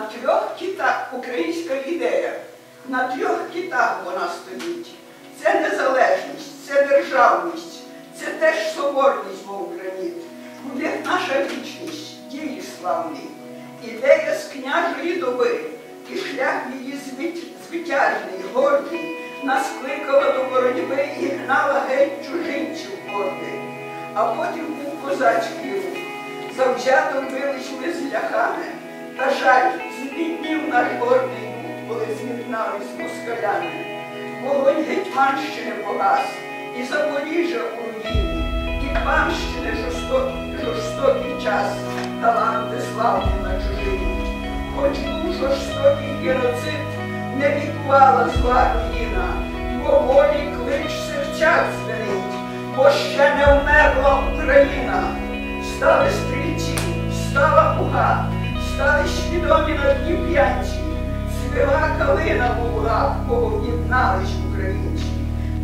На трьох китах українська ідея, на трьох китах вона стоїть. Це незалежність, це державність, це теж соборність, мов граніт. У них наша вічність, дії славні, ідея з княжої доби, і шлях її звитяжний, гордий, нас кликала до боротьби і гнала геть чужинців гордий. А потім був козацький рух. Завзято бились ми з ляхами. Та жаль, збіднів наш гордий коли з'єднались москалями. Вогонь Гетьманщини погас, і Запоріжжя у руїні, і панщини жорстокий, жорстокий час, таланти славні на чужині. Хоч був жорстокий геноцид, не лікувала зла руїна, бо волі клич в серцях звенить, бо ще не вмерла свідомі на дні п'янці. Свіла калина лугах, кого в'єднались українці.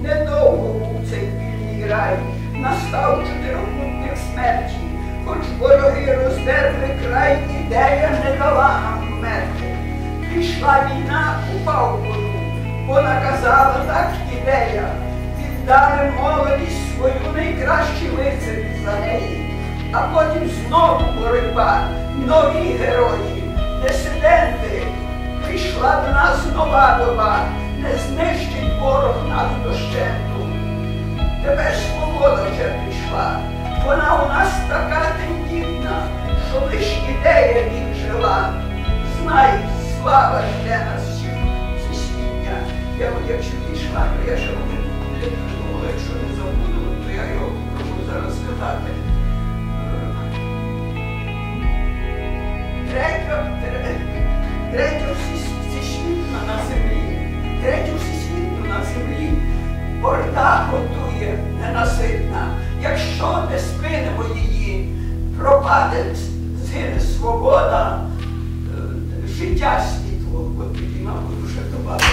Недовго був цей вільний рай, настав чотирикутник смерті, хоч вороги роздерли край, ідея не дала нам вмерти. Прийшла війна, упав воду, бо наказала так ідея. Віддали молодість свою найкращі лицарі за неї. А потім знову боротьба, нові герої, дисиденти. Прийшла до нас нова доба, не знищить ворог нас дощенту. Тепер свобода вже прийшла, вона у нас така тендітна, що лиш ідея вік жила. Знай, слава жде нас всіх всесвітня. Я от якщо пішла, то я ще не Якщо не спинимо її, пропаде, свобода, е, життя світло. От тоді, мабуть, уже добавити.